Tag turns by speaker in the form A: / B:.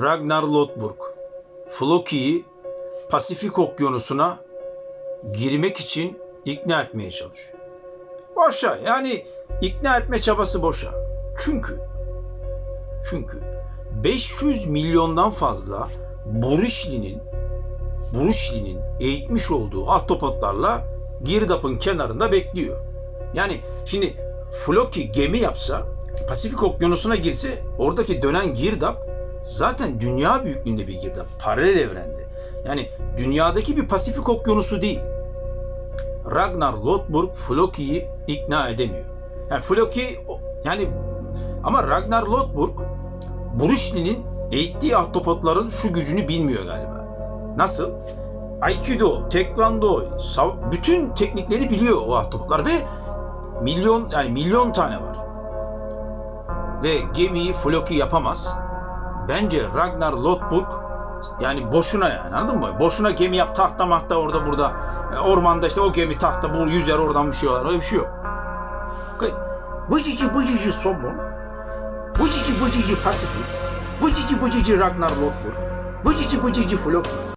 A: Ragnar Lothbrok Floki'yi Pasifik Okyanusu'na girmek için ikna etmeye çalışıyor. Boşa yani ikna etme çabası boşa. Çünkü çünkü 500 milyondan fazla Buruşli'nin Buruşli'nin eğitmiş olduğu ahtapotlarla girdapın kenarında bekliyor. Yani şimdi Floki gemi yapsa Pasifik Okyanusu'na girse oradaki dönen girdap zaten dünya büyüklüğünde bir girdap. Paralel evrende. Yani dünyadaki bir Pasifik Okyanusu değil. Ragnar Lothbrok Floki'yi ikna edemiyor. Yani Floki yani ama Ragnar Lothbrok Bruce eğittiği ahtapotların şu gücünü bilmiyor galiba. Nasıl? Aikido, Taekwondo, sav- bütün teknikleri biliyor o ahtapotlar ve milyon yani milyon tane var. Ve gemiyi Floki yapamaz. Bence Ragnar Lothbrok yani boşuna yani anladın mı? Boşuna gemi yap tahta mahta orada burada. E, Ormanda işte o gemi tahta bu yüzer oradan bir şey var. Öyle bir şey yok. Okay. Bıcıcı bıcıcı somon. Bıcıcı bıcıcı Pasifik. Bıcıcı bıcıcı Ragnar Lothbrok. Bıcıcı bıcıcı Floki.